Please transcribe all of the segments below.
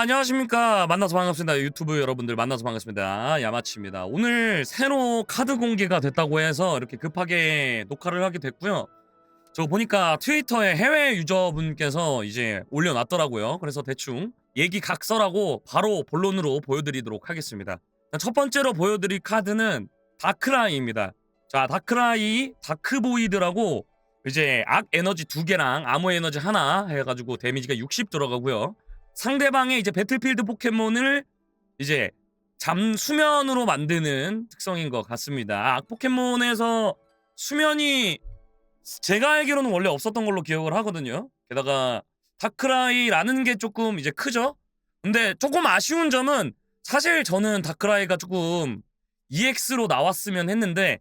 안녕하십니까. 만나서 반갑습니다. 유튜브 여러분들 만나서 반갑습니다. 야마치입니다. 오늘 새로 카드 공개가 됐다고 해서 이렇게 급하게 녹화를 하게 됐고요. 저 보니까 트위터에 해외 유저분께서 이제 올려놨더라고요. 그래서 대충 얘기 각설하고 바로 본론으로 보여드리도록 하겠습니다. 첫 번째로 보여드릴 카드는 다크라이입니다. 자 다크라이 다크보이드라고 이제 악 에너지 두 개랑 암호 에너지 하나 해가지고 데미지가 60 들어가고요 상대방의 이제 배틀필드 포켓몬을 이제 잠 수면으로 만드는 특성인 것 같습니다. 악 포켓몬에서 수면이 제가 알기로는 원래 없었던 걸로 기억을 하거든요. 게다가 다크라이라는 게 조금 이제 크죠. 근데 조금 아쉬운 점은 사실 저는 다크라이가 조금 EX로 나왔으면 했는데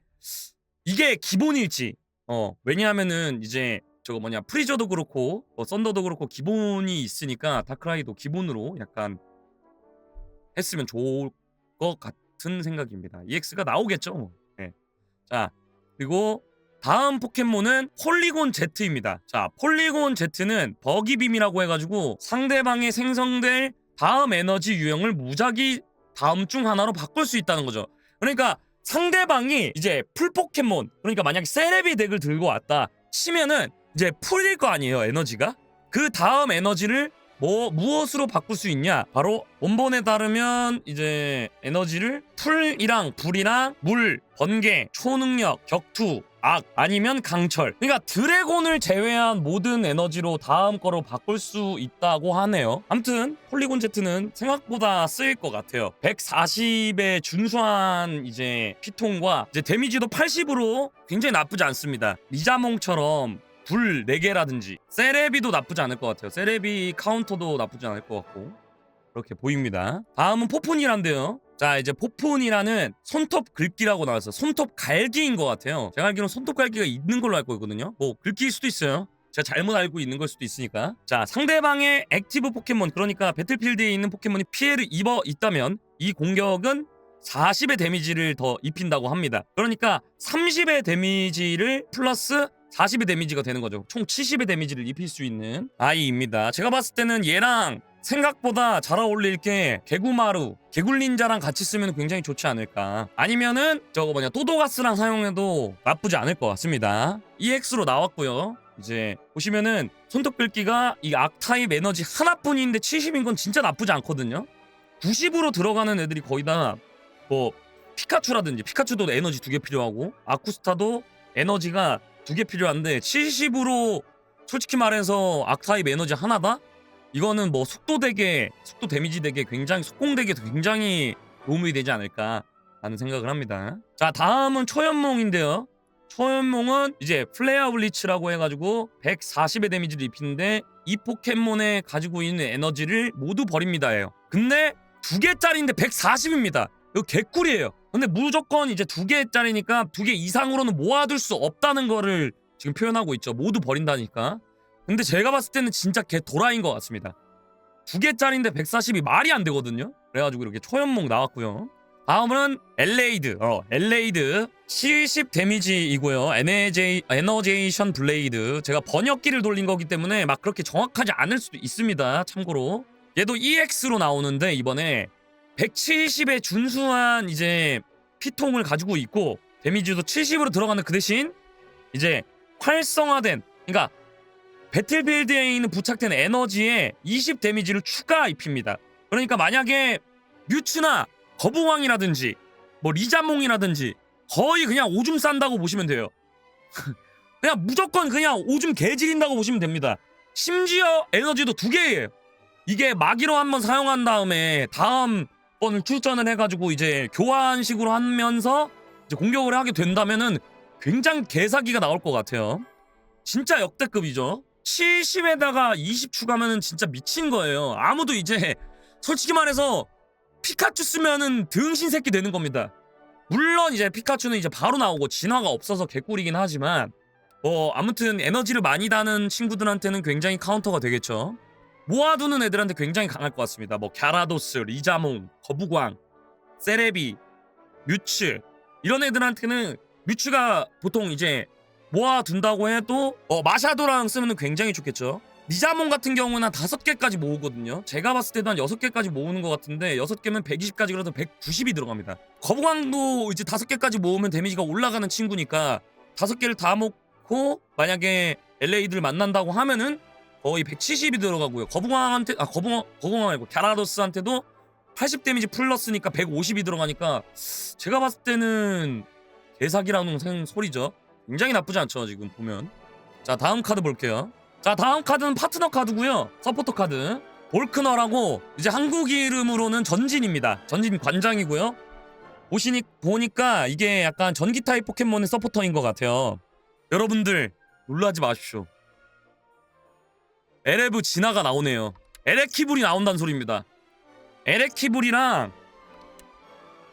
이게 기본일지. 어 왜냐하면은 이제 저거 뭐냐 프리저도 그렇고 뭐 썬더도 그렇고 기본이 있으니까 다크라이도 기본으로 약간 했으면 좋을 것 같은 생각입니다. EX가 나오겠죠. 뭐. 네. 자 그리고 다음 포켓몬은 폴리곤 Z입니다. 자 폴리곤 Z는 버기빔이라고 해가지고 상대방의 생성될 다음 에너지 유형을 무작위 다음 중 하나로 바꿀 수 있다는 거죠. 그러니까 상대방이 이제 풀 포켓몬 그러니까 만약 세레비 덱을 들고 왔다 치면은 이제 풀일 거 아니에요 에너지가? 그 다음 에너지를 뭐 무엇으로 바꿀 수 있냐? 바로 원본에 따르면 이제 에너지를 풀이랑 불이랑 물 번개 초능력 격투 악 아니면 강철. 그러니까 드래곤을 제외한 모든 에너지로 다음 거로 바꿀 수 있다고 하네요. 아무튼 폴리곤 제트는 생각보다 쓰일 것 같아요. 140의 준수한 이제 피통과 이제 데미지도 80으로 굉장히 나쁘지 않습니다. 리자몽처럼 불 4개라든지. 세레비도 나쁘지 않을 것 같아요. 세레비 카운터도 나쁘지 않을 것 같고. 그렇게 보입니다. 다음은 포폰이란데요. 자 이제 포폰이라는 손톱 긁기라고 나왔어요. 손톱 갈기인 것 같아요. 제가 알기로는 손톱 갈기가 있는 걸로 알고 있거든요. 뭐 긁기일 수도 있어요. 제가 잘못 알고 있는 걸 수도 있으니까. 자 상대방의 액티브 포켓몬 그러니까 배틀필드에 있는 포켓몬이 피해를 입어 있다면 이 공격은 40의 데미지를 더 입힌다고 합니다. 그러니까 30의 데미지를 플러스 40의 데미지가 되는 거죠. 총 70의 데미지를 입힐 수 있는 아이입니다. 제가 봤을 때는 얘랑 생각보다 잘 어울릴 게 개구마루, 개굴린자랑 같이 쓰면 굉장히 좋지 않을까. 아니면은 저거 뭐냐 또도가스랑 사용해도 나쁘지 않을 것 같습니다. EX로 나왔고요. 이제 보시면은 손톱 긁기가 이 악타입 에너지 하나뿐인데 70인 건 진짜 나쁘지 않거든요. 90으로 들어가는 애들이 거의 다뭐 피카츄라든지 피카츄도 에너지 두 개 필요하고 아쿠스타도 에너지가 두 개 필요한데 70으로 솔직히 말해서 악타입 에너지 하나다? 이거는 뭐 속도 되게 속도 데미지 되게 굉장히 속공 되게 굉장히 도움이 되지 않을까 하는 생각을 합니다. 자 다음은 초연몽인데요. 초연몽은 이제 플레어 블리츠라고 해가지고 140의 데미지를 입히는데 이 포켓몬에 가지고 있는 에너지를 모두 버립니다 예요. 근데 두 개짜리인데 140입니다. 이거 개꿀이에요. 근데 무조건 이제 두 개짜리니까 두 개 이상으로는 모아둘 수 없다는 거를 지금 표현하고 있죠. 모두 버린다니까. 근데 제가 봤을 때는 진짜 개 도라인 것 같습니다. 두 개짜리인데 140이 말이 안 되거든요. 그래가지고 이렇게 초연목 나왔고요. 다음은 엘레이드. 어, 엘레이드 70 데미지이고요. 에너제, 에너제이션 블레이드. 제가 번역기를 돌린 거기 때문에 막 그렇게 정확하지 않을 수도 있습니다. 참고로. 얘도 EX로 나오는데 이번에 170의 준수한 이제 피통을 가지고 있고 데미지도 70으로 들어가는 그 대신 이제 활성화된 그러니까 배틀필드에 있는 부착된 에너지에 20 데미지를 추가 입힙니다. 그러니까 만약에 뮤츠나 거부왕이라든지 뭐 리자몽이라든지 거의 그냥 오줌 싼다고 보시면 돼요. 그냥 무조건 그냥 오줌 개지린다고 보시면 됩니다. 심지어 에너지도 두 개예요. 이게 마기로 한번 사용한 다음에 다음 번을 출전을 해가지고 이제 교환식으로 하면서 이제 공격을 하게 된다면은 굉장히 개사기가 나올 것 같아요. 진짜 역대급이죠. 70에다가 20 추가면은 진짜 미친 거예요. 아무도 이제 솔직히 말해서 피카츄 쓰면은 등신 새끼 되는 겁니다. 물론 이제 피카츄는 이제 바로 나오고 진화가 없어서 개꿀이긴 하지만 뭐 아무튼 에너지를 많이 다는 친구들한테는 굉장히 카운터가 되겠죠. 모아두는 애들한테 굉장히 강할 것 같습니다. 뭐 갸라도스, 리자몽, 거부광, 세레비, 뮤츠 이런 애들한테는 뮤츠가 보통 이제 모아둔다고 해도 어, 마샤도랑 쓰면 굉장히 좋겠죠. 니자몬 같은 경우는 한 다섯 개까지 모으거든요. 제가 봤을 때도 한 여섯 개까지 모으는 것 같은데 여섯 개면 120까지 그래도 190이 들어갑니다. 거부광도 이제 다섯 개까지 모으면 데미지가 올라가는 친구니까 다섯 개를 다 먹고 만약에 LA들 만난다고 하면은 거의 170이 들어가고요. 거부광한테 아 거부광 거부광 말고 갸라도스한테도 80 데미지 플러스니까 150이 들어가니까 제가 봤을 때는 개사기라는 생 소리죠. 굉장히 나쁘지 않죠 지금 보면. 자 다음 카드 볼게요. 자 다음 카드는 파트너 카드고요. 서포터 카드. 볼크너라고 이제 한국 이름으로는 전진입니다. 전진 관장이고요. 보시니 보니까 이게 약간 전기 타입 포켓몬의 서포터인 것 같아요. 여러분들 놀라지 마십시오. 에레브 진화가 나오네요. 에레키불이 나온다는 소리입니다. 에레키불이랑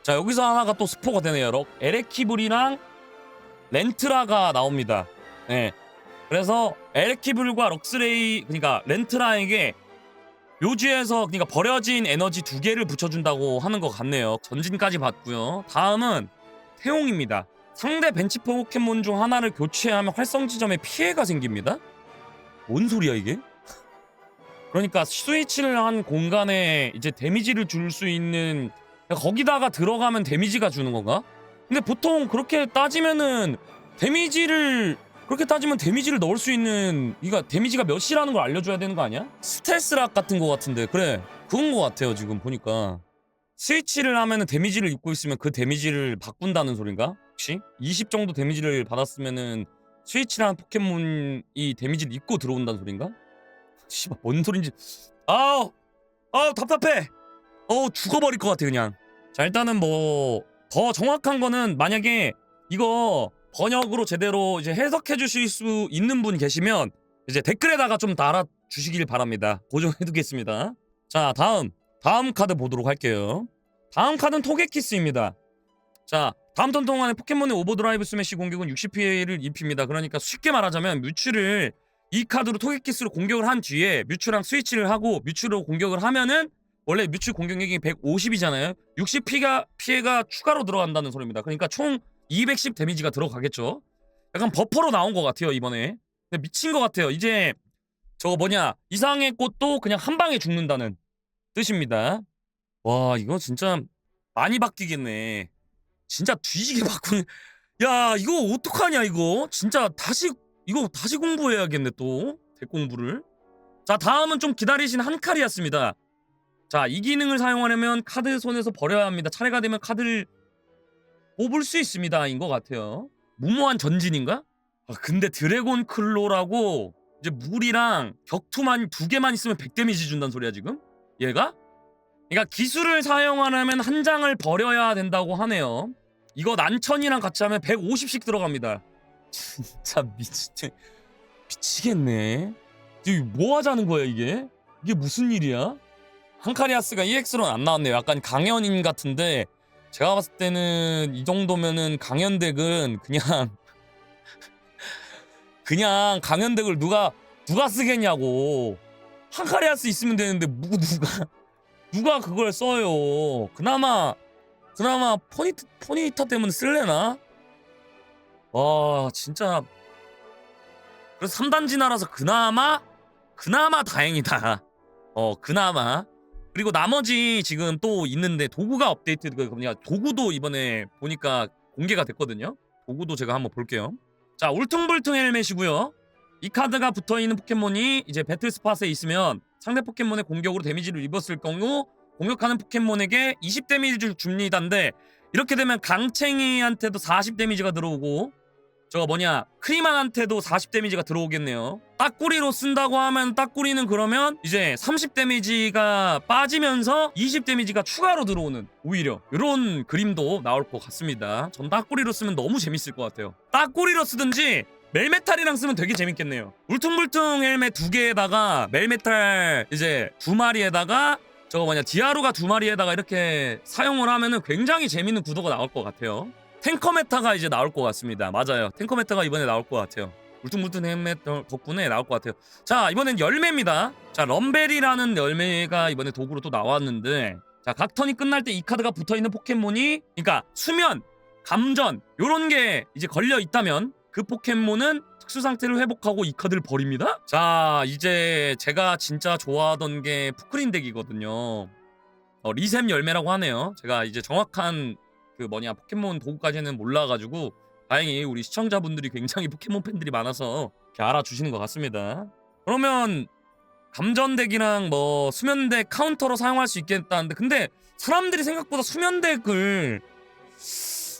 자 여기서 하나가 또 스포가 되네요. 럭- 에레키불이랑 렌트라가 나옵니다. 네. 그래서 에레키불과 럭스레이 그러니까 렌트라에게 묘지에서 그러니까 버려진 에너지 두 개를 붙여준다고 하는 것 같네요. 전진까지 봤고요. 다음은 태용입니다. 상대 벤치 포켓몬 중 하나를 교체하면 활성 지점에 피해가 생깁니다. 뭔 소리야 이게? 그러니까 스위치를 한 공간에 이제 데미지를 줄 수 있는 거기다가 들어가면 데미지가 주는 건가? 근데 보통 그렇게 따지면은 데미지를 그렇게 따지면 데미지를 넣을 수 있는 이가 데미지가 몇이라는 걸 알려줘야 되는 거 아니야? 스텔스락 같은 거 같은데 그래 그건 거 같아요 지금 보니까 스위치를 하면은 데미지를 입고 있으면 그 데미지를 바꾼다는 소린가? 혹시 20 정도 데미지를 받았으면은 스위치라는 포켓몬이 데미지를 입고 들어온다는 소린가? 씨발 뭔 소린지. 아우 아우 답답해. 어우 죽어버릴 것 같아 그냥. 자 일단은 뭐 더 정확한 거는 만약에 이거 번역으로 제대로 이제 해석해 주실 수 있는 분 계시면 이제 댓글에다가 좀 달아 주시길 바랍니다. 고정해 두겠습니다. 자 다음. 다음 카드 보도록 할게요. 다음 카드는 토게키스입니다. 자 다음 턴 동안에 포켓몬의 오버드라이브 스매시 공격은 60피해를 입힙니다. 그러니까 쉽게 말하자면 뮤츠를 이 카드로 토게키스로 공격을 한 뒤에 뮤츠랑 스위치를 하고 뮤츠로 공격을 하면은 원래 뮤츠 공격력이 150이잖아요. 60 피가 피해가 추가로 들어간다는 소리입니다. 그러니까 총 210 데미지가 들어가겠죠. 약간 버퍼로 나온 것 같아요 이번에. 미친 것 같아요. 이제 저거 뭐냐 이상의 꽃도 그냥 한 방에 죽는다는 뜻입니다. 와 이거 진짜 많이 바뀌겠네. 진짜 뒤지게 바꾸는. 야 이거 어떡하냐 이거. 진짜 다시 이거 다시 공부해야겠네 또 대공부를. 자 다음은 좀 기다리신 한칼이었습니다. 자, 이 기능을 사용하려면 카드 손에서 버려야 합니다. 차례가 되면 카드를 뽑을 수 있습니다 인 것 같아요. 무모한 전진인가? 아, 근데 드래곤 클로라고 이제 물이랑 격투만 두 개만 있으면 100 데미지 준다는 소리야 지금? 얘가? 그러니까 기술을 사용하려면 한 장을 버려야 된다고 하네요. 이거 난천이랑 같이 하면 150씩 들어갑니다. 진짜 미치 미치겠네. 뭐 하자는 거야 이게? 이게 무슨 일이야? 한카리아스가 EX로는 안 나왔네요. 약간 강연인 같은데 제가 봤을 때는 이 정도면은 강연덱은 그냥 그냥 강연덱을 누가 누가 쓰겠냐고 한카리아스 있으면 되는데 뭐 누가 누가 그걸 써요. 그나마 그나마 포니트 포니타 때문에 쓸래나? 와 진짜 그래서 3단 진화라서 그나마 그나마 다행이다. 어 그나마 그리고 나머지 지금 또 있는데 도구가 업데이트가 뭐냐 도구도 이번에 보니까 공개가 됐거든요. 도구도 제가 한번 볼게요. 자 울퉁불퉁 헬멧이고요. 이 카드가 붙어있는 포켓몬이 이제 배틀 스팟에 있으면 상대 포켓몬의 공격으로 데미지를 입었을 경우 공격하는 포켓몬에게 20 데미지를 줍니다인데 이렇게 되면 강챙이한테도 40 데미지가 들어오고 저거 뭐냐 크리만한테도 40 데미지가 들어오겠네요. 딱구리로 쓴다고 하면 딱구리는 그러면 이제 30 데미지가 빠지면서 20 데미지가 추가로 들어오는 오히려 이런 그림도 나올 것 같습니다. 전 딱구리로 쓰면 너무 재밌을 것 같아요. 딱구리로 쓰든지 멜메탈이랑 쓰면 되게 재밌겠네요. 울퉁불퉁 헬멧 두 개에다가 멜메탈 이제 두 마리에다가 저거 뭐냐 디아루가 두 마리에다가 이렇게 사용을 하면은 굉장히 재밌는 구도가 나올 것 같아요. 탱커 메타가 이제 나올 것 같습니다. 맞아요. 탱커 메타가 이번에 나올 것 같아요. 울퉁불퉁 헬멧 덕분에 나올 것 같아요. 자 이번엔 열매입니다. 자 럼벨이라는 열매가 이번에 도구로 또 나왔는데 자 각 턴이 끝날 때 이 카드가 붙어 있는 포켓몬이 그러니까 수면, 감전 요런 게 이제 걸려 있다면 그 포켓몬은 특수 상태를 회복하고 이 카드를 버립니다. 자 이제 제가 진짜 좋아하던 게 푸크린 덱이거든요. 어, 리셈 열매라고 하네요. 제가 이제 정확한 그 뭐냐 포켓몬 도구까지는 몰라가지고 다행히 우리 시청자분들이 굉장히 포켓몬 팬들이 많아서 이렇게 알아주시는 것 같습니다. 그러면 감전덱이랑 뭐 수면덱 카운터로 사용할 수 있겠다는데 근데 사람들이 생각보다 수면덱을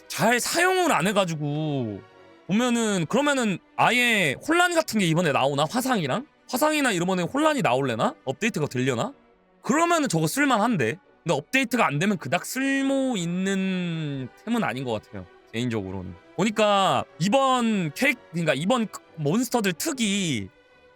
잘 사용을 안 해가지고 보면은 그러면은 아예 혼란 같은 게 이번에 나오나? 화상이랑? 화상이나 이번에 혼란이 나올래나? 업데이트가 되려나? 그러면은 저거 쓸만한데 근데 업데이트가 안 되면 그닥 쓸모 있는 템은 아닌 것 같아요 개인적으로는 보니까 이번 캐릭 그러니까 이번 몬스터들 특이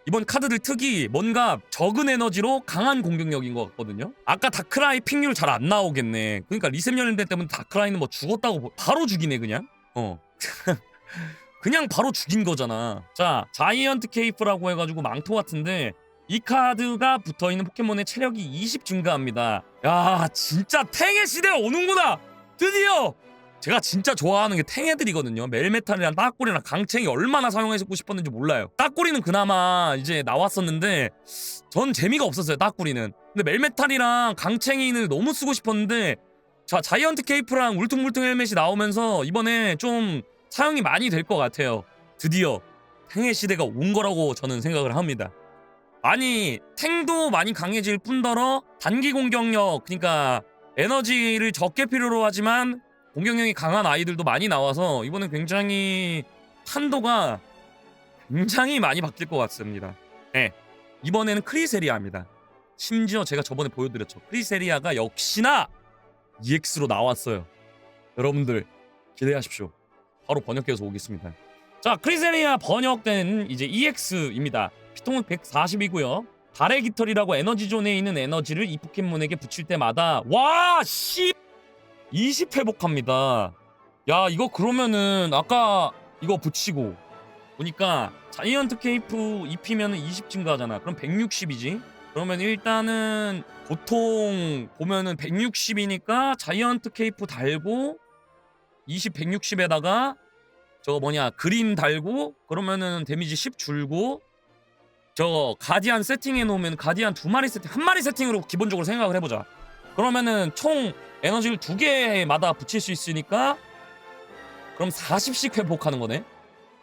이번 카드들 특이 뭔가 적은 에너지로 강한 공격력인 것 같거든요. 아까 다크라이 픽률 잘 안 나오겠네. 그러니까 리셈 열린데 때문에 다크라이는 뭐 죽었다고 보- 바로 죽이네 그냥. 어. 그냥 바로 죽인 거잖아. 자, 자이언트 케이프라고 해가지고 망토 같은데 이 카드가 붙어 있는 포켓몬의 체력이 20 증가합니다. 야, 진짜 탱의 시대가 오는구나. 드디어 제가 진짜 좋아하는 게 탱애들이거든요. 멜메탈이랑 따꼬리랑 강챙이 얼마나 사용해고 싶었는지 몰라요. 따꼬리는 그나마 이제 나왔었는데 전 재미가 없었어요. 따꼬리는. 근데 멜메탈이랑 강챙이는 너무 쓰고 싶었는데 자 자이언트 케이프랑 울퉁불퉁 헬멧이 나오면서 이번에 좀 사용이 많이 될 것 같아요. 드디어 탱의 시대가 온 거라고 저는 생각을 합니다. 아니 탱도 많이 강해질 뿐더러 단기 공격력 그러니까 에너지를 적게 필요로 하지만 공격력이 강한 아이들도 많이 나와서 이번에 굉장히 탄도가 굉장히 많이 바뀔 것 같습니다. 네. 이번에는 크리세리아입니다. 심지어 제가 저번에 보여드렸죠. 크리세리아가 역시나 EX로 나왔어요. 여러분들 기대하십시오. 바로 번역해서 오겠습니다. 자, 크리세리아 번역된 이제 EX입니다. 피통은 140이고요. 달의 깃털이라고 에너지 존에 있는 에너지를 이 포켓몬에게 붙일 때마다 와 씨. 20 회복합니다. 야 이거 그러면은 아까 이거 붙이고 보니까 자이언트 케이프 입히면 은 20 증가하잖아. 그럼 160이지. 그러면 일단은 보통 보면은 160이니까 자이언트 케이프 달고 20 160에다가 저거 뭐냐 그림 달고 그러면은 데미지 10 줄고 저 가디안 세팅해 놓으면 가디안 두 마리 세팅 한 마리 세팅으로 기본적으로 생각을 해보자. 그러면은 총 에너지를 두 개마다 붙일 수 있으니까 그럼 40씩 회복하는 거네.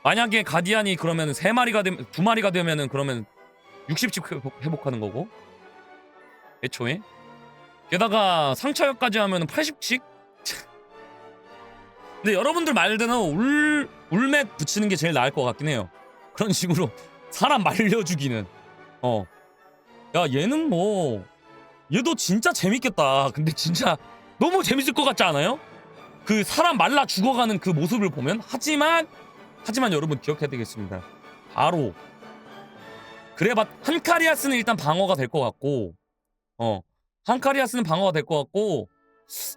만약에 가디안이 그러면 세 마리가 되면 두 마리가 되면은 그러면 60씩 회복, 회복하는 거고. 애초에. 게다가 상처역까지 하면은 80씩. 근데 여러분들 말대로 울 울맥 붙이는 게 제일 나을 것 같긴 해요. 그런 식으로 사람 말려 죽이는. 어. 야 얘는 뭐 얘도 진짜 재밌겠다. 근데 진짜 너무 재밌을 것 같지 않아요? 그 사람 말라 죽어가는 그 모습을 보면 하지만 하지만 여러분 기억해야 되겠습니다. 바로 그래봤 한카리아스는 일단 방어가 될 것 같고 어 한카리아스는 방어가 될 것 같고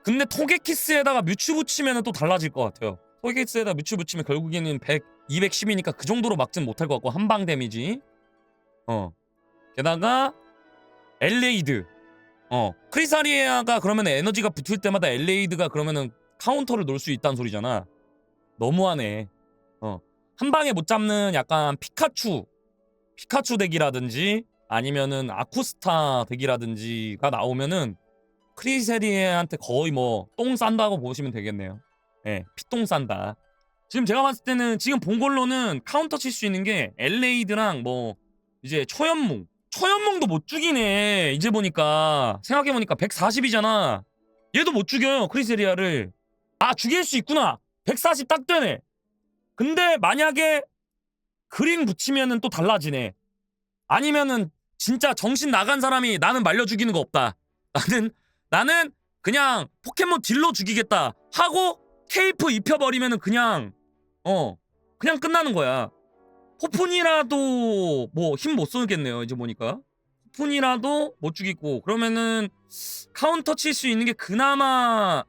근데 토게키스에다가 뮤츠 붙이면 또 달라질 것 같아요. 토게키스에다 뮤츠 붙이면 결국에는 100, 210이니까 그 정도로 막진 못할 것 같고 한방 데미지. 어. 게다가 엘레이드. 어. 크리사리아가 그러면 에너지가 붙을 때마다 엘레이드가 그러면은 카운터를 놓을 수 있다는 소리잖아. 너무하네. 어 한 방에 못 잡는 약간 피카츄. 피카츄 덱이라든지 아니면은 아쿠스타 덱이라든지가 나오면은 크리세리에한테 거의 뭐 똥 싼다고 보시면 되겠네요. 예 피똥 싼다 지금 제가 봤을 때는 지금 본 걸로는 카운터 칠 수 있는 게 엘레이드랑 뭐 이제 초연몽. 초연몽도 못 죽이네 이제 보니까. 생각해보니까 140이잖아. 얘도 못 죽여요 크리세리아를. 아 죽일 수 있구나. 140 딱 되네. 근데 만약에 그림 붙이면은 또 달라지네. 아니면은 진짜 정신 나간 사람이 나는 말려 죽이는 거 없다. 나는 나는 그냥 포켓몬 딜로 죽이겠다 하고 케이프 입혀버리면은 그냥 어. 그냥 끝나는 거야. 호푼이라도 뭐 힘못 쓰겠네요 이제 보니까. 호푼이라도 못 죽이고 그러면은 카운터 칠 수 있는 게 그나마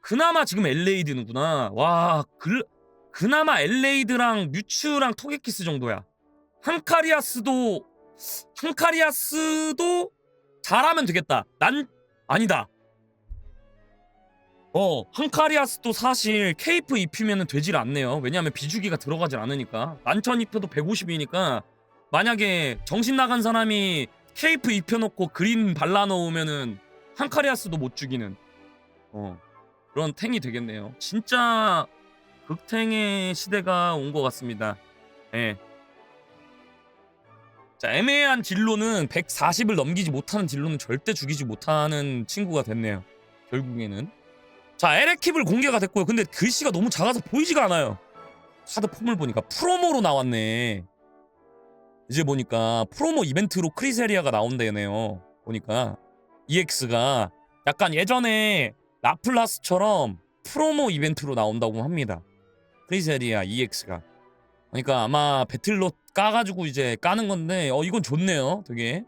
그나마 지금 엘레이드는구나. 와 그, 그나마 엘레이드랑 뮤츠랑 토게키스 정도야. 한카리아스도 한카리아스도 잘하면 되겠다. 난 아니다 어 한카리아스도 사실 케이프 입히면 되질 않네요. 왜냐하면 비주기가 들어가질 않으니까. 만천 입혀도 150이니까. 만약에 정신 나간 사람이 케이프 입혀놓고 그린 발라놓으면은 한카리아스도 못 죽이는. 어 그런 탱이 되겠네요. 진짜 극탱의 시대가 온 것 같습니다. 예. 자 애매한 딜로는 140을 넘기지 못하는 딜로는 절대 죽이지 못하는 친구가 됐네요. 결국에는 자 에레킵을 공개가 됐고요. 근데 글씨가 너무 작아서 보이지가 않아요. 카드 폼을 보니까 프로모로 나왔네. 이제 보니까 프로모 이벤트로 크리세리아가 나온다네요. 보니까 EX가 약간 예전에 라플라스처럼 프로모 이벤트로 나온다고 합니다. 크리세리아 EX가. 그러니까 아마 배틀로 까가지고 이제 까는 건데 어 이건 좋네요 되게.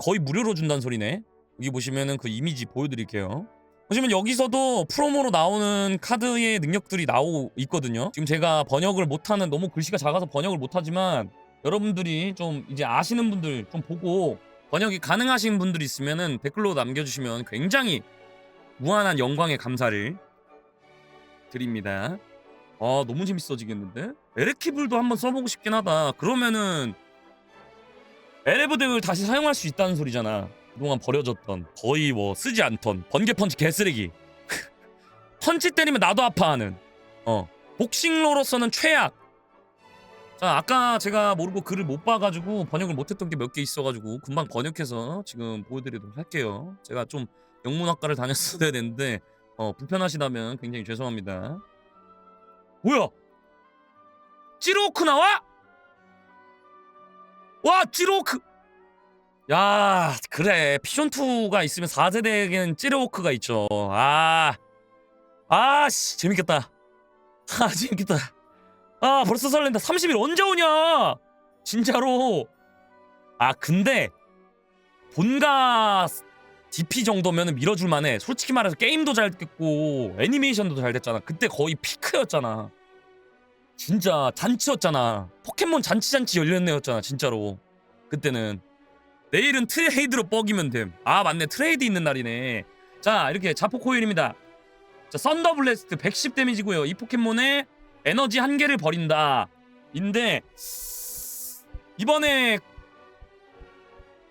거의 무료로 준다는 소리네. 여기 보시면은 그 이미지 보여드릴게요 보시면 여기서도 프로모로 나오는 카드의 능력들이 나오고 있거든요. 지금 제가 번역을 못하는 너무 글씨가 작아서 번역을 못하지만 여러분들이 좀 이제 아시는 분들 좀 보고 번역이 가능하신 분들이 있으면은 댓글로 남겨주시면 굉장히 무한한 영광의 감사를 드립니다. 아 너무 재밌어지겠는데? 에레키블도 한번 써보고 싶긴 하다. 그러면은 에레브덱을 다시 사용할 수 있다는 소리잖아. 그동안 버려졌던 거의 뭐 쓰지 않던 번개 펀치 개쓰레기. 펀치 때리면 나도 아파하는. 어 복싱로로서는 최악. 자 아까 제가 모르고 글을 못 봐가지고 번역을 못했던 게 몇 개 있어가지고 금방 번역해서 지금 보여드리도록 할게요. 제가 좀 영문학과를 다녔어야 되는데 어 불편하시다면 굉장히 죄송합니다. 뭐야? 찌로크 나와? 와 찌로크 야 그래. 피존2가 있으면 4세대에게는 찌르워크가 있죠. 아. 아씨 재밌겠다. 아 재밌겠다. 아 벌써 설렌다. 30일 언제 오냐? 진짜로. 아 근데 본가 DP 정도면 밀어줄 만해. 솔직히 말해서 게임도 잘 됐고 애니메이션도 잘 됐잖아. 그때 거의 피크였잖아. 진짜 잔치였잖아. 포켓몬 잔치잔치 열렸네였잖아 진짜로. 그때는 내일은 트레이드로 뻐기면 됨. 아 맞네 트레이드 있는 날이네. 자 이렇게 자포 코일입니다. 자 썬더 블래스트 110 데미지고요. 이 포켓몬의 에너지 한 개를 버린다. 인데 이번에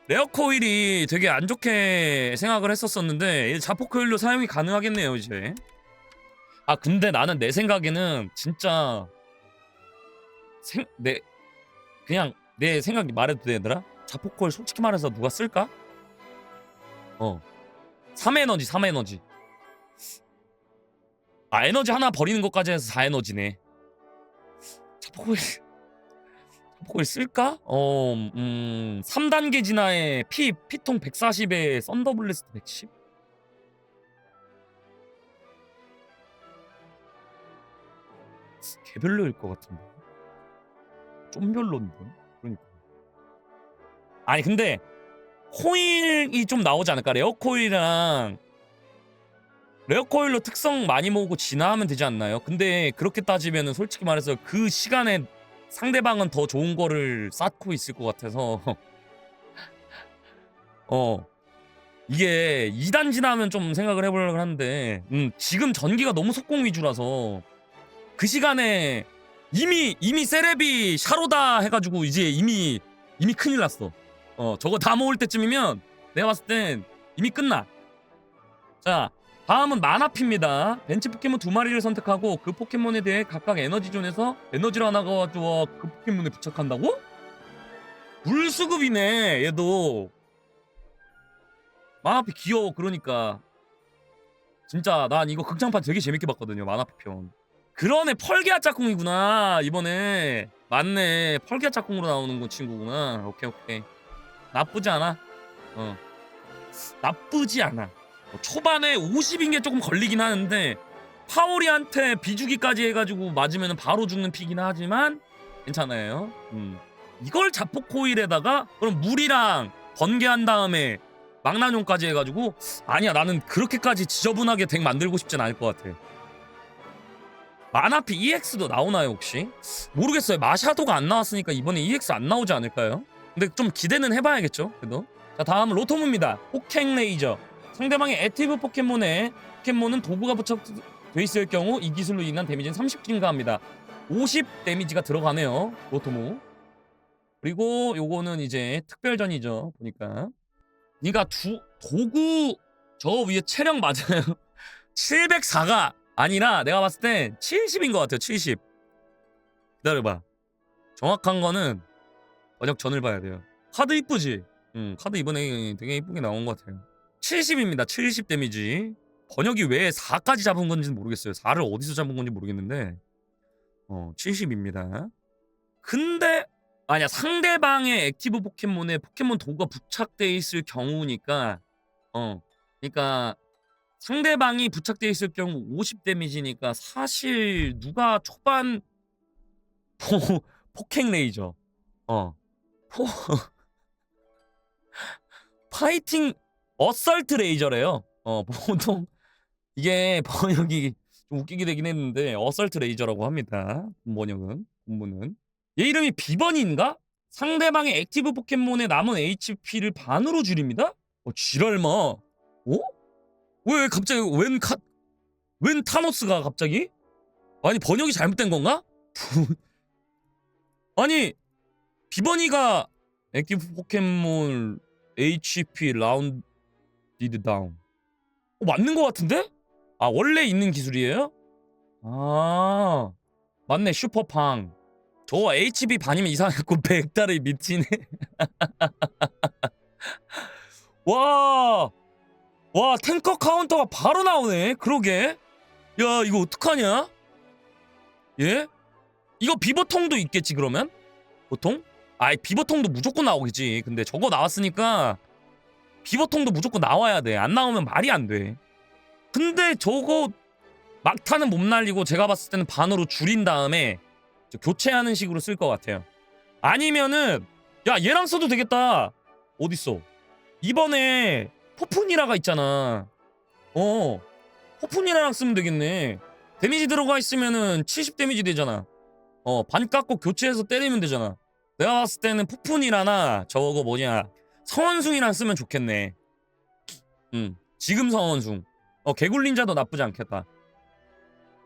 레어 코일이 되게 안 좋게 생각을 했었었는데 이 자포 코일로 사용이 가능하겠네요 이제. 아 근데 나는 내 생각에는 진짜 생 내 그냥 내 생각 말해도 되더라? 자포콜 솔직히 말해서 누가 쓸까? 어. 3에너지 3에너지 아 에너지 하나 버리는 것까지 해서 4에너지네 자포콜 자포콜 쓸까? 어, 음, 3단계 진화에 피, 피통 140에 썬더블리스트 110? 개별로일 것 같은데 좀 그러니까 아니 근데 코일이 좀 나오지 않을까? 레어 코일이랑 레어 코일로 특성 많이 모으고 진화하면 되지 않나요? 근데 그렇게 따지면은 솔직히 말해서 그 시간에 상대방은 더 좋은 거를 쌓고 있을 것 같아서 어 이게 2단 진화하면 좀 생각을 해보려고 하는데 음, 지금 전기가 너무 속공 위주라서 그 시간에 이미 이미 세레비 샤로다 해가지고 이제 이미 이미 큰일 났어. 어 저거 다 모을 때쯤이면 내가 봤을 땐 이미 끝나. 자 다음은 마나피입니다. 벤치 포켓몬 두 마리를 선택하고 그 포켓몬에 대해 각각 에너지존에서 에너지를 하나 가지고 그 포켓몬에 부착한다고? 물수급이네 얘도. 마나피 귀여워 그러니까. 진짜 난 이거 극장판 되게 재밌게 봤거든요 마나피 편. 그러네 펄게아 짝꿍이구나 이번에. 맞네 펄게아 짝꿍으로 나오는 거 친구구나. 오케이 오케이 나쁘지 않아. 어. 나쁘지 않아. 어, 초반에 50인 게 조금 걸리긴 하는데 파오리한테 비주기까지 해가지고 맞으면 바로 죽는 픽이긴 하지만 괜찮아요. 음. 이걸 자포코일에다가 그럼 물이랑 번개한 다음에 망나뇽까지 해가지고 아니야 나는 그렇게까지 지저분하게 덱 만들고 싶진 않을 것 같아. 마나피 EX도 나오나요 혹시? 모르겠어요. 마샤도가 안 나왔으니까 이번에 EX 안 나오지 않을까요? 근데 좀 기대는 해봐야겠죠 그래도 자 다음은 로토무입니다 폭행 레이저 상대방의 액티브 포켓몬에 포켓몬은 도구가 부착돼 있을 경우 이 기술로 인한 데미지는 30 증가합니다. 50 데미지가 들어가네요. 로토무. 그리고 요거는 이제 특별전이죠. 보니까. 그러니까 두 도구 저 위에 체력 맞아요. 704가 아니라 내가 봤을 땐 70인 것 같아요. 70. 기다려봐. 정확한 거는 번역 전을 봐야 돼요. 카드 이쁘지? 응, 카드 이번에 되게 이쁘게 나온 것 같아요. 70입니다. 70 데미지. 번역이 왜 4까지 잡은 건지는 모르겠어요. 4를 어디서 잡은 건지 모르겠는데 어, 70입니다. 근데 아니야 상대방의 액티브 포켓몬에 포켓몬 도구가 부착돼 있을 경우니까 어 그러니까 상대방이 부착돼 있을 경우 50 데미지니까 사실 누가 초반 포, 폭행 레이저 어 포, 파이팅 어설트 레이저래요 어 보통 이게 번역이 좀 웃기게 되긴 했는데 어설트 레이저라고 합니다 번역은 본문은 얘 이름이 비번인가? 상대방의 액티브 포켓몬의 남은 HP를 반으로 줄입니다? 어, 지랄마. 어? 왜 갑자기 웬 카, 웬 타노스가 갑자기? 아니 번역이 잘못된 건가? 아니 비번이가 액티브 포켓몬 HP 라운디드 다운. 어, 맞는 것 같은데? 아 원래 있는 기술이에요? 아 맞네 슈퍼팡. 저 HB 반이면 이상했고 백달이 미치네. 와, 와 탱커 카운터가 바로 나오네. 그러게. 야 이거 어떡하냐? 예? 이거 비버통도 있겠지 그러면? 보통? 아이 비버통도 무조건 나오겠지. 근데 저거 나왔으니까 비버통도 무조건 나와야 돼. 안 나오면 말이 안 돼. 근데 저거 막타는 못 날리고 제가 봤을 때는 반으로 줄인 다음에 저 교체하는 식으로 쓸 것 같아요. 아니면은 야 얘랑 써도 되겠다. 어딨어? 이번에 포푼이라가 있잖아. 어, 포푼이라랑 쓰면 되겠네. 데미지 들어가 있으면은 70 데미지 되잖아. 어, 반 깎고 교체해서 때리면 되잖아. 내가 봤을 때는 포푼이라나 저거 뭐냐 성원숭이랑 쓰면 좋겠네. 음, 지금 성원숭. 어, 개굴린자도 나쁘지 않겠다.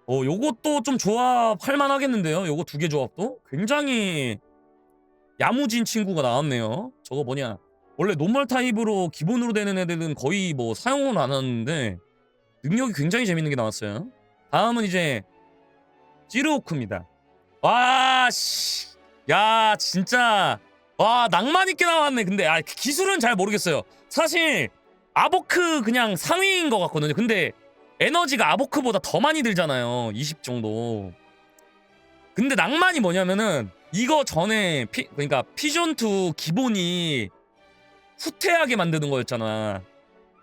어, 요것도 좀 조합할 만하겠는데요. 요거 두 개 조합도 굉장히 야무진 친구가 나왔네요. 저거 뭐냐? 원래 노멀 타입으로 기본으로 되는 애들은 거의 뭐 사용을 안 하는데 능력이 굉장히 재밌는 게 나왔어요. 다음은 이제 찌르오크입니다. 와 씨. 야, 진짜 와, 낭만 있게 나왔네. 근데 아, 기술은 잘 모르겠어요. 사실 아보크 그냥 상위인 것 같거든요. 근데 에너지가 아보크보다 더 많이 들잖아요. 20 정도. 근데 낭만이 뭐냐면은 이거 전에 피, 그러니까 피존2 기본이 후퇴하게 만드는 거였잖아.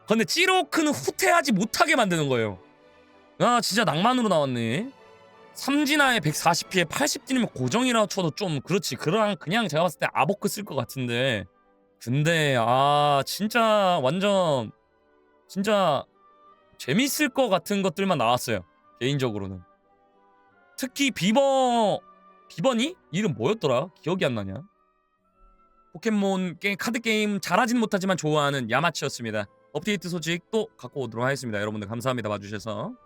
근데 찌로크는 후퇴하지 못하게 만드는 거예요. 아 진짜 낭만으로 나왔네. 삼진아에 140피에 80딜이면 고정이라 쳐도 좀 그렇지. 그랑 그냥 제가 봤을 때 아보크 쓸 것 같은데. 근데 아 진짜 완전 진짜 재밌을 것 같은 것들만 나왔어요. 개인적으로는. 특히 비버 비버니 이름 뭐였더라? 기억이 안 나냐? 포켓몬 게 카드 게임 잘하진 못하지만 좋아하는 야마치였습니다. 업데이트 소식 또 갖고 오도록 하겠습니다. 여러분들 감사합니다 봐주셔서.